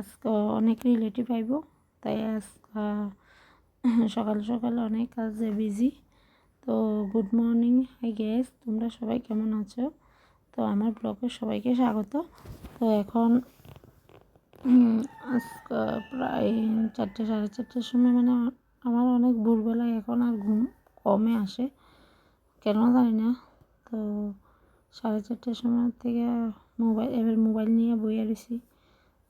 আজকে অনেক রিলেটিভ আইব, তাই আজকে সকাল সকাল অনেক কাজে বিজি তো গুড মর্নিং হাই গ্যাস তোমরা সবাই কেমন আছো? তো আমার ব্লগে সবাইকে স্বাগত। তো এখন আজকে প্রায় চারটে, সাড়ে চারটের সময় মানে আমার অনেক ভোরবেলায় এখন আর ঘুম কমে আসে, কেন জানি না। তো সাড়ে চারটের সময় থেকে মোবাইল এবার মোবাইল নিয়ে বইয়ে রয়েছি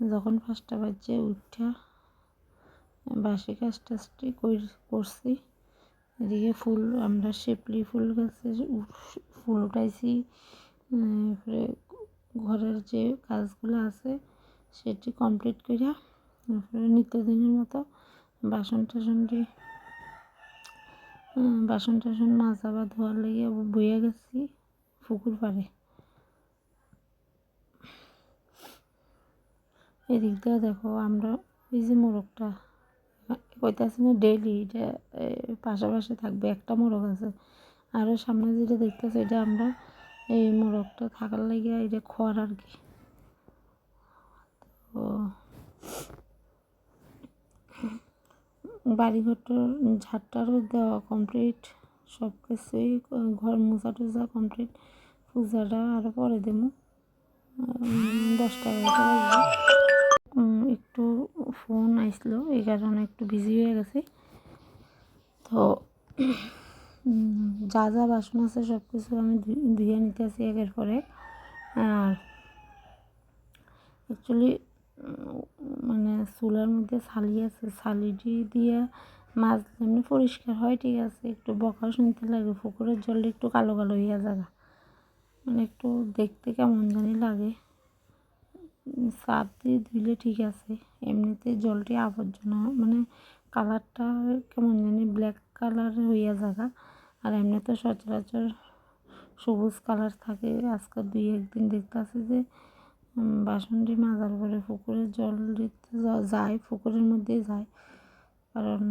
যখন পাঁচটা বাজছে উঠা বাসি কাজ টাজটি করছি। এদিকে ফুল, আমরা শিপলি ফুল গাছে ফুল উঠাইছি। তারপরে ঘরের যে কাজগুলো আছে সেটি কমপ্লিট করিয়া তারপরে নিত্যদিনের মতো বাসন টাসনটি বাসন টাসন মাজা বা ধোয়ার লেগে বইয়া গেছি পুকুর পাড়ে। এদিক দিয়ে দেখো, আমরা এই যে মোরগটা, কইতাছি না ডেইলি এটা পাশাপাশি থাকবে, একটা মোরগ আছে। আরও সামনে যেটা দেখতেছে, এটা আমরা এই মোরগটা থাকার লাগে এটা খড় আর কি। তো বাড়িঘরটার ঝাড়টারও দেওয়া কমপ্লিট সব কিছুই ঘর মোছা টুজা কমপ্লিট পূজাটা আরও পরে দেবো। দশটা এগারোটা একটু ফোন আসলো এই কারণে একটু বিজি হয়ে গেছি। তো যা যা বাসন আছে সব কিছু আমি ধুয়ে নিতে আসি একের পরে আর অ্যাকচুয়ালি মানে চুলার মধ্যে ছালি আছে ছালিটি দিয়ে মাছ এমনি পরিষ্কার হয়, ঠিক আছে। একটু বকা শুনতে লাগে, পুকুরের জলটা একটু কালো কালো হইয়া জায়গা মানে একটু দেখতে কেমন জানি লাগে। সাপ দিয়ে ধুলে ঠিক আছে। এমনিতে জলটি আবর্জনা মানে কালারটা কেমন জানি ব্ল্যাক কালার হইয়া জায়গা আর এমনিতে সচরাচর সবুজ কালার থাকে। আজকে দুই একদিন দেখতে আছে যে বাসনটি মাজার পরে পুকুরের জল দিতে যায়, পুকুরের মধ্যেই যায়। কারণ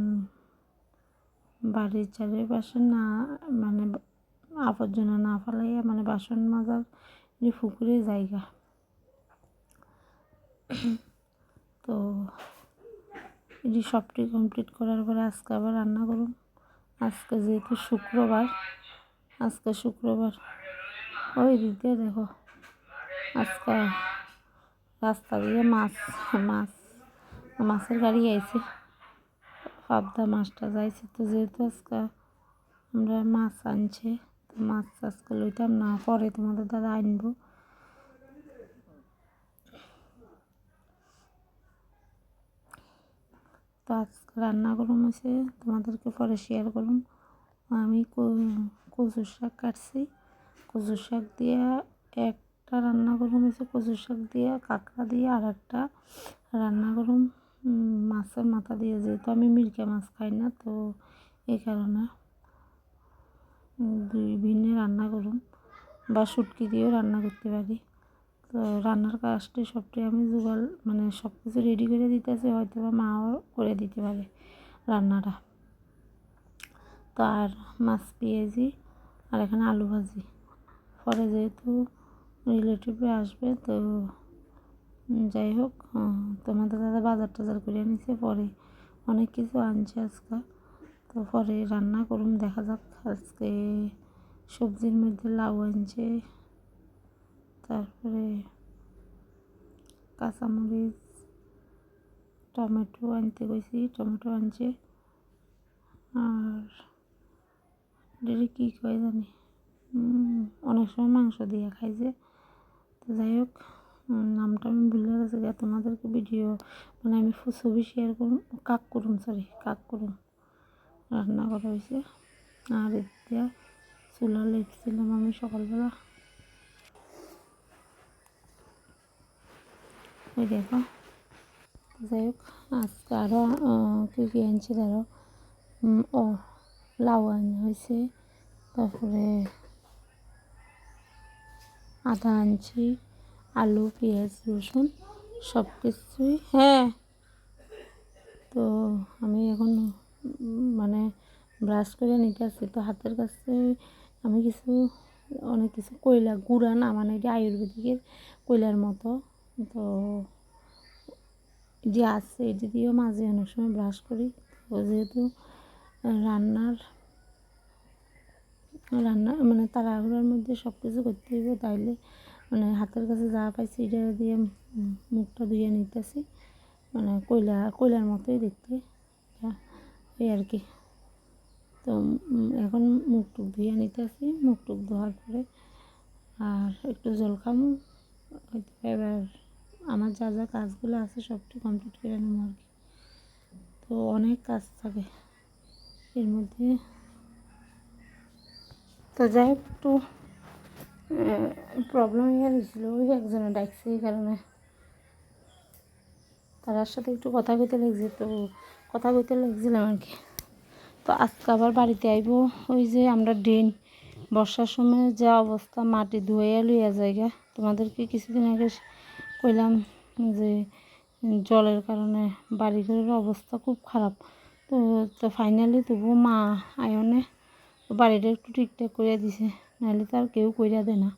বাড়ির চারিপাশে না মানে আবর্জনা না ফেলাইয়া মানে বাসন মাজার পুকুরে জায়গা। তো এটি সবটি কমপ্লিট করার পরে আজকে আবার রান্না করুন। আজকে যেহেতু শুক্রবার, আজকে শুক্রবার। ওই দিকে দেখো, আজকে রাস্তা দিয়ে মাছ মাছ, মাছের গাড়ি আইছে। পাবদা মাছটা যাইছে। তো যেহেতু আজকে আমরা মাছ আনছে মাছ আজকে লইতাম না, পরে তোমাদের দাদা আনব। তো আজকে রান্না করুন হয়েছে, তোমাদেরকে পরে শেয়ার করুন। আমি কচু শাক কাটছি। কচু শাক দিয়ে একটা রান্না করুন হয়েছে কচু শাক দিয়ে, কাঁকড়া দিয়ে আর একটা রান্না করুন। মাছের মাথা দিয়ে যেহেতু আমি মিরকা মাছ খাই না, তো এই কারণে দুই ভিন্ন রান্না করুন বা শুটকি দিয়েও রান্না করতে পারি। তো রান্নার কাজটি সবটাই আমি জোগাড় মানে সব কিছু রেডি করে দিতেছি হয়তো বা মাও করে দিতে পারে রান্নাটা। তো আর মাছ, পেঁয়াজি আর এখানে আলু ভাজি। পরে যেহেতু রিলেটিভরা আসবে, তো যাই হোক তোমাদের দাদা বাজার টাজার করে নিছে পরে অনেক কিছু আনছে আজকে। তো পরে রান্না করুন দেখা যাক আজকে সবজির মধ্যে লাউ আনছে তারপরে কাঁচামরিচ, টমেটো আনতে গেছি, টমেটো আনছে। আর ডেলি কী কয় জানি? অনেক সময় মাংস দিয়ে খাই যে। তো যাই হোক নামটা আমি ভুলে গেছি তোমাদেরকে ভিডিও মানে আমি ছবি শেয়ার করুন কাক করুন সরি কাক করুন রান্না করা হয়েছে আর এতিয়া চুলা লেপছিলাম আমি সকালবেলা। ওই দেখো। যাই হোক, আজকে আরও কী কী আনছি ধরো ও, লাউ আনা হয়েছে। তারপরে আদা আনছি, আলু, পেঁয়াজ, রসুন সব কিছুই হ্যাঁ তো আমি এখন মানে ব্রাশ করে নিতে আসছি। তো হাতের কাছে আমি কিছু, অনেক কিছু কয়লা, গুঁড়া না মানে এটা আয়ুর্বেদিকের কয়লার মতো। তো যে আছে, এটি দিয়েও মাঝে অনেক সময় ব্রাশ করি। তো যেহেতু রান্নার, রান্না মানে তাড়াহুড়োর মধ্যে সব কিছু করতে হইব, তাইলে মানে হাতের কাছে যা পাইছি এটা দিয়ে মুখটা ধুয়ে নিতেছি। মানে কয়লা, কয়লার মতোই দেখতে। এই আর কি। তো এখন মুখ টুক ধুয়ে নিতেছি মুখ টুক ধোয়ার পরে আর একটু জল খামু। এবার আমার যা যা কাজগুলো আছে সবটি কমপ্লিট করে নেব আর কি। তো অনেক কাজ থাকে। এর মধ্যে তো যাই একটু প্রবলেম হয়ে গেছিল ওই একজনে ডাকছে এই কারণে। তার সাথে একটু কথা কইতে লাগছে, তো কথা কইতে লাগছিলাম আর কি। তো আজকে আবার বাড়িতে আইব। ওই যে আমরা ড্রেন বর্ষার সময় যা অবস্থা, মাটি ধুয়ে লইয়া জায়গা। তোমাদেরকে কিছুদিন আগে কইলাম যে জলের কারণে বাড়িঘরের অবস্থা খুব খারাপ। তো তো ফাইনালি তবুও মা আয়নে বাড়িটা একটু ঠিকঠাক করে দিছে, নাহলে তো আর কেউ কইরা দেয় না।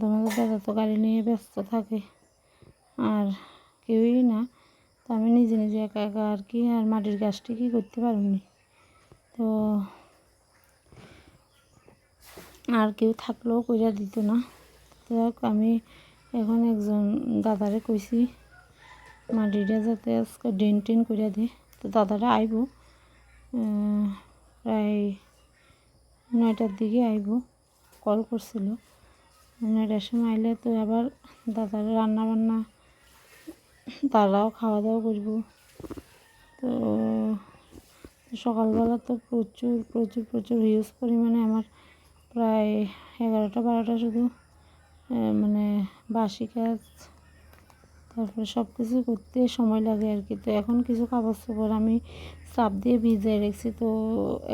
তোমাদের দাদা তো গাড়ি নিয়ে ব্যস্ত থাকে, আর কেউই না। তো আমি নিজে নিজে একা একা আর কি, আর মাটির গাছটি কি করতে পারিনি তো আর কেউ থাকলেও কইরা দিত না। তো আমি এখন একজন দাদারে কইছি, মাটিটা যাতে আজকে ডেন টেন কইরা দেয় তো দাদারা আইব প্রায় নয়টার দিকে আইব, কল করছিল। নয়টার সময় আইলে তো আবার দাদার রান্না বান্না তারাও খাওয়া দাওয়া করব। তো সকালবেলা তো প্রচুর প্রচুর প্রচুর হিউজ পরিমাণে আমার প্রায় এগারোটা, বারোটা শুধু মানে বাসি কাজ, তারপরে সব কিছু করতে সময় লাগে আর কি। তো এখন কিছু কাপড় চোপড় আমি চাপ দিয়ে ভিজিয়ে রেখেছি। তো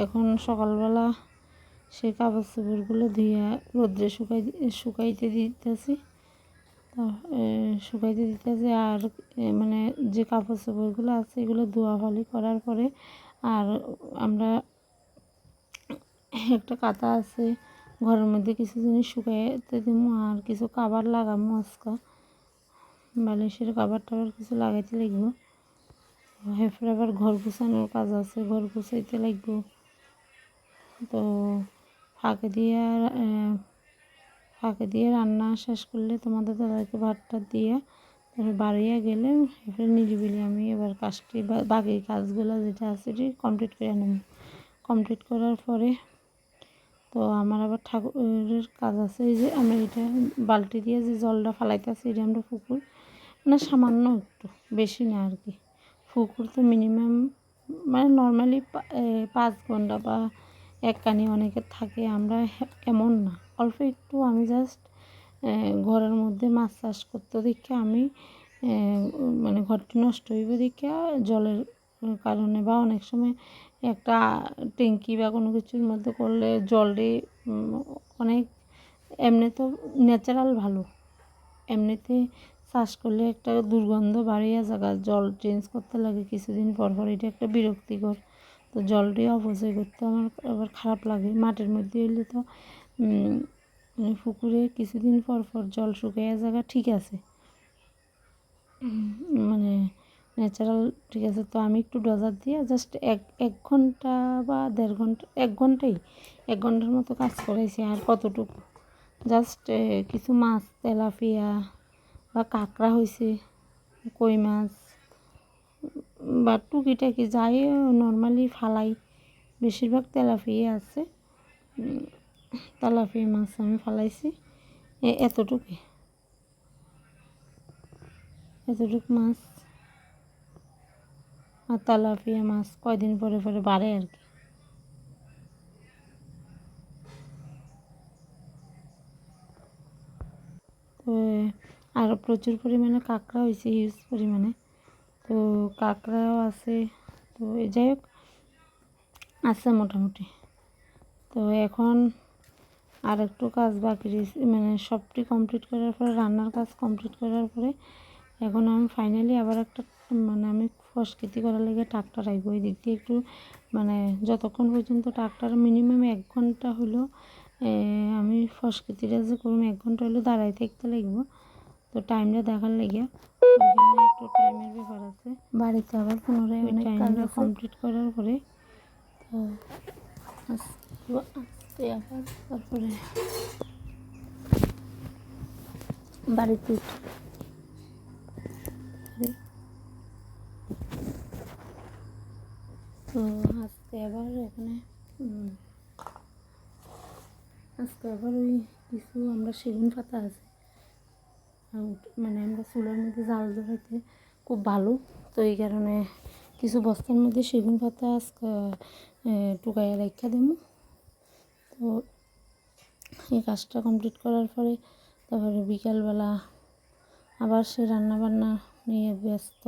এখন সকালবেলা সেই কাপড় চোপড়গুলো ধুয়ে রোদ্রে শুকাই, শুকাইতে দিতেছি। শুকাইতে দিতেছি আর মানে যে কাপড় চোপড়গুলো আছে এগুলো ধোয়াফালি করার পরে আর আমরা একটা কাতা আছে ঘরের মধ্যে কিছু জিনিস শুকাইতে দিব আর কিছু কাবার লাগামো আজকা। বালিশের কাবার টাবার কিছু লাগাইতে লাগবো। এরপরে আবার ঘর গুছানোর কাজ আছে, ঘর গুছাইতে লাগবো। তো ফাঁকে দিয়ে ফাঁকে দিয়ে রান্না শেষ করলে তোমাদের দাদাকে ভাতটা দিয়ে তারপর বাড়িয়ে গেলে এরপরে নিরিবিলি আমি এবার কাজটি বাকি কাজগুলো যেটা আছে কমপ্লিট করে নেব। কমপ্লিট করার পরে তো আমার আবার ঠাকুরের কাজ আছে, এই যে আমরা এটা বালতি দিয়ে যে জলটা ফালাইতেছি এটা আমরা পুকুর মানে সামান্য একটু, বেশি না আর কি। পুকুর তো মিনিমাম মানে নর্মালি পাঁচ ঘণ্টা বা এক কানি অনেকের থাকে, আমরা এমন না। অল্প একটু আমি জাস্ট ঘরের মধ্যে মাছ চাষ করতে দেখে আমি মানে ঘরটি নষ্ট হইব দেখে জলের কারণে বা অনেক সময় একটা ট্যাঙ্কি বা কোনো কিছুর মধ্যে করলে জলটি অনেক এমনি তো ন্যাচারাল ভালো। এমনিতে চাষ করলে একটা দুর্গন্ধ বাড়িয়া জায়গা জল চেঞ্জ করতে লাগে কিছুদিন পর পর, এটা একটা বিরক্তিকর। তো জলটি অপচয় করতে আমার আবার খারাপ লাগে। মাটির মধ্যে হইলে তো পুকুরে কিছুদিন পর পর জল শুকাইয়া জায়গা ঠিক আছে। ন্যাচারাল ঠিক আছে? তো আমি একটু ডজার দিয়ে জাস্ট এক এক ঘণ্টা বা দেড় ঘণ্টা, এক ঘন্টাই, এক ঘণ্টার মতো কাজ করাইছি আর কতটুকু? জাস্ট কিছু মাছ, তেলাপিয়া বা কাঁকড়া হয়েছে কই মাছ, বা টুকিটাকি যাই নর্মালি ফালাই। বেশিরভাগ তেলাপিয়া আছে তেলাপিয়া মাছ আমি ফালাইছি। এতটুকু। এতটুকু মাছ। আর তেলাপিয়া মাছ কয়দিন পরে পরে বাড়ে আর কি। তো আর প্রচুর পরিমাণে কাঁকড়া হয়েছে হিউজ পরিমাণে। তো কাঁকড়াও আছে, তো যাই হোক, আছে মোটামুটি। তো এখন আর একটু কাজ বাকি রয়েছে মানে সবটি কমপ্লিট করার পরে, রান্নার কাজ কমপ্লিট করার পরে, এখন আমি ফাইনালি আবার একটা মানে আমি ফসকিতি করার লেগে ট্রাক্টর আইব ওই দিক দিয়ে একটু মানে যতক্ষণ পর্যন্ত ট্রাক্টর মিনিমাম এক ঘণ্টা হলো আমি ফসকিতিটা যে করব এক ঘণ্টা হলো দাঁড়াই থাকতে লাগবো। তো টাইমটা দেখার লেগে একটু টাইমের ব্যাপার আছে। বাড়িতে আবার পুনরায় অনেক টাইমটা কমপ্লিট করার পরে তো আবার তারপরে বাড়িতে উঠি। তো আজকে আবার এখানে আজকে আবার ওই কিছু আমরা সেগুন পাতা আছে। মানে আমরা চুলার মধ্যে জাল ধরাইতে খুব ভালো। তো এই কারণে কিছু বস্তার মধ্যে সেগুন পাতা আজকে টুকাইয়া রেখা দেবো। তো এই কাজটা কমপ্লিট করার পরে তারপরে বিকালবেলা আবার সে রান্না বান্না নিয়ে ব্যস্ত।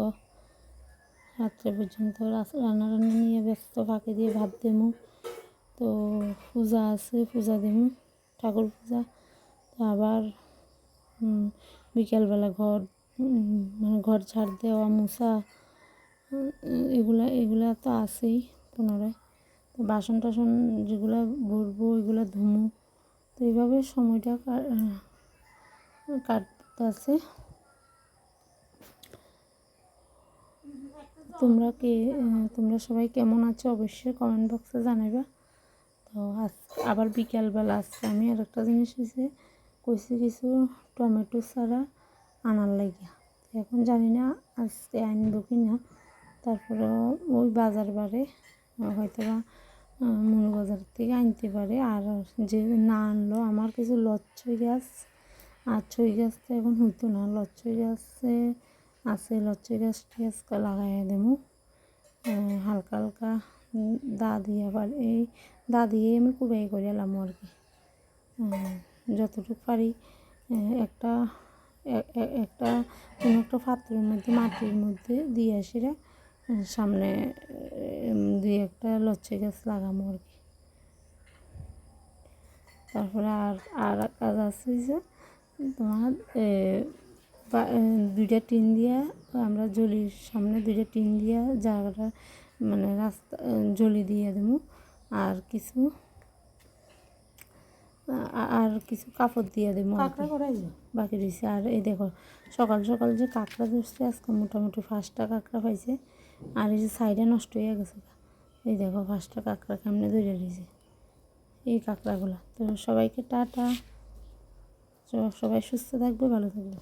রাত্রে পর্যন্ত রান্না রান্না নিয়ে ব্যস্ত ফাঁকে দিয়ে ভাত দেবো। তো পূজা আছে, পূজা দেবো, ঠাকুর পূজা। তো আবার বিকালবেলা ঘর মানে ঘর ঝাড় দেওয়া, মোছা, এগুলা এগুলা তো আছেই পুনরায়। তো বাসন টাসন যেগুলো ভরবো, এগুলো ধুমো। তো এইভাবে সময়টা কাটতে আছে। তোমরা কে তোমরা সবাই কেমন আছো অবশ্যই কমেন্ট বক্সে জানাবা তো আজ আবার বিকালবেলা আজকে আমি আর একটা জিনিস হয়েছে কইছি কিছু টমেটো ছাড়া আনার লাগিয়া। এখন জানি না আজকে আনব কি না। তারপরে ওই বাজার বারে হয়তো বা মনু বাজার থেকে আনতে পারে। আর যে না আনলো, আমার কিছু লচ্ছই গাছ আর ছই গাছ তো এখন হইতো না। লচ্ছই গাছে আছে লচ্ছই গাছটি আজকে লাগাইয়া দেবো হালকা হালকা দা দিয়ে আবার এই দা দিয়ে আমি কুবাই করে এলাম আর কি। যতটুকু পারি একটা একটা, কোনো একটা পাত্রের মধ্যে, মাটির মধ্যে দিয়ে আসিরা সামনে দুই একটা লচ্ছে গাছ লাগামো আর কি। তারপরে আর আর কাজ আছে যে তোমার দুইটা টিন দিয়া আমরা জলির সামনে দুইটা টিন দিয়া জায়গাটা মানে রাস্তা জলি দিয়ে দেবো। আর কিছু আর কিছু কাপড় দিয়ে দেবো বাকি রয়েছে। আর এই দেখো সকাল সকাল যে কাঁকড়া ধরছে আজকে মোটামুটি পাঁচটা কাঁকড়া পাইছে। আর এই যে সাইডে নষ্ট হয়ে গেছে এই দেখো ফার্স্টটা কাঁকড়া কেমনে ধরে রয়েছে। এই কাঁকড়াগুলো। তো সবাইকে টাটা। সবাই সুস্থ থাকবে ভালো থাকবে।